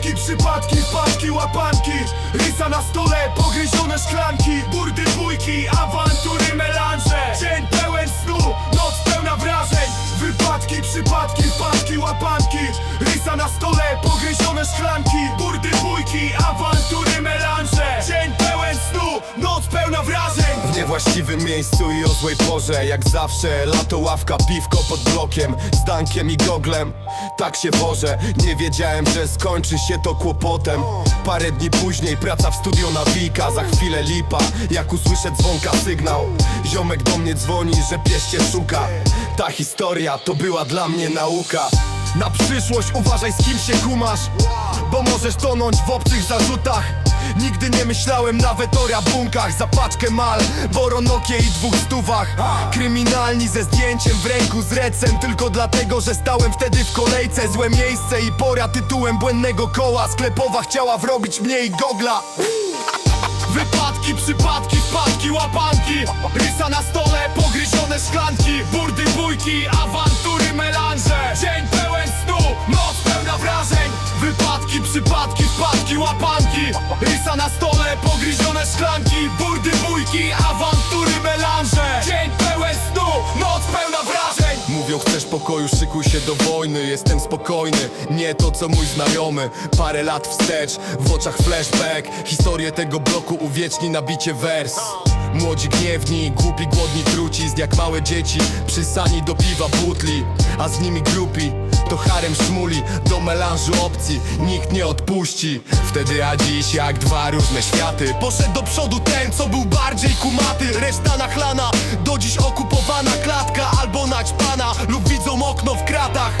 Wypadki, przypadki, wpadki, łapanki. Rysa na stole, pogryzione szklanki. Burdy, bójki, awantury, melanże. Dzień pełen snu, noc pełna wrażeń. Wypadki, przypadki, wpadki, łapanki. Rysa na stole, pogryzione szklanki. Burdy, bójki, awantury, melanże W niewłaściwym miejscu i o złej porze. Jak zawsze lato ławka, piwko pod blokiem Z dankiem i goglem. Tak się wożę. Nie wiedziałem, że skończy się to kłopotem. Parę dni później praca w studio na Wika Za chwilę lipa. Jak usłyszę dzwonka sygnał. Ziomek do mnie dzwoni, że pies cię szuka. Ta historia to była dla mnie nauka. Na przyszłość uważaj z kim się kumasz Bo możesz tonąć w obcych zarzutach Nigdy nie myślałem nawet o rabunkach. Za paczkę mal, boronokie i dwóch stówach. Kryminalni ze zdjęciem w ręku z recem. Tylko dlatego, że stałem wtedy w kolejce. Złe miejsce i pora tytułem błędnego koła. Sklepowa chciała wrobić mnie i gogla. Wypadki, przypadki, wpadki, łapanki. Rysa na stole, pogryzione szklanki. Burdy, bójki, awantury, melanże. Dzień pełen snu, noc pełna wrażeń. Wypadki, przypadki, wpadki, łapanki Rysa na stole, pogryzione szklanki Burdy, bójki, awantury, melanże. Dzień pełen snu, noc pełna wrażeń. Mówią chcesz pokoju, szykuj się do wojny Jestem spokojny, nie to co mój znajomy. Parę lat wstecz, w oczach flashback. Historię tego bloku uwieczni na bicie wers Młodzi gniewni, głupi, głodni trucizn Jak małe dzieci, przysani do piwa butli A z nimi grupi, to harem szmuli Do melanżu opcji, nikt nie odpuści. Wtedy a dziś jak dwa różne światy Poszedł do przodu ten, co był bardziej kumaty Reszta nachlana, do dziś okupowana klatka Albo naćpana, lub widzą okno w kratach.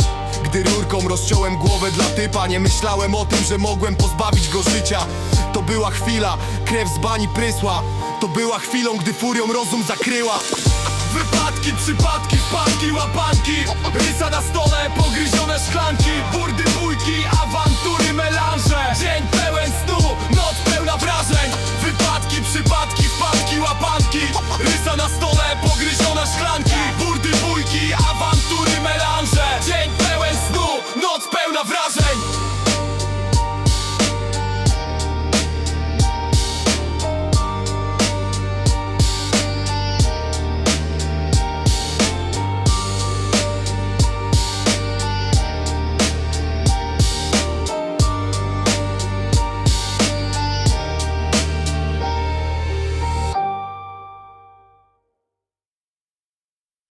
Gdy rurką rozciąłem głowę dla typa Nie myślałem o tym, że mogłem pozbawić go życia była chwila Krew z bani prysła. To była chwilą, gdy furią rozum zakryła. Wypadki, przypadki, wpadki, łapanki. Rysa na stole, pogryzione szklanki. Burdy, bójki, awantury, melanże. Dzień pełen snu, noc pełna wrażeń. Wypadki, przypadki, wpadki, łapanki. Rysa na stole, pogryzione szklanki.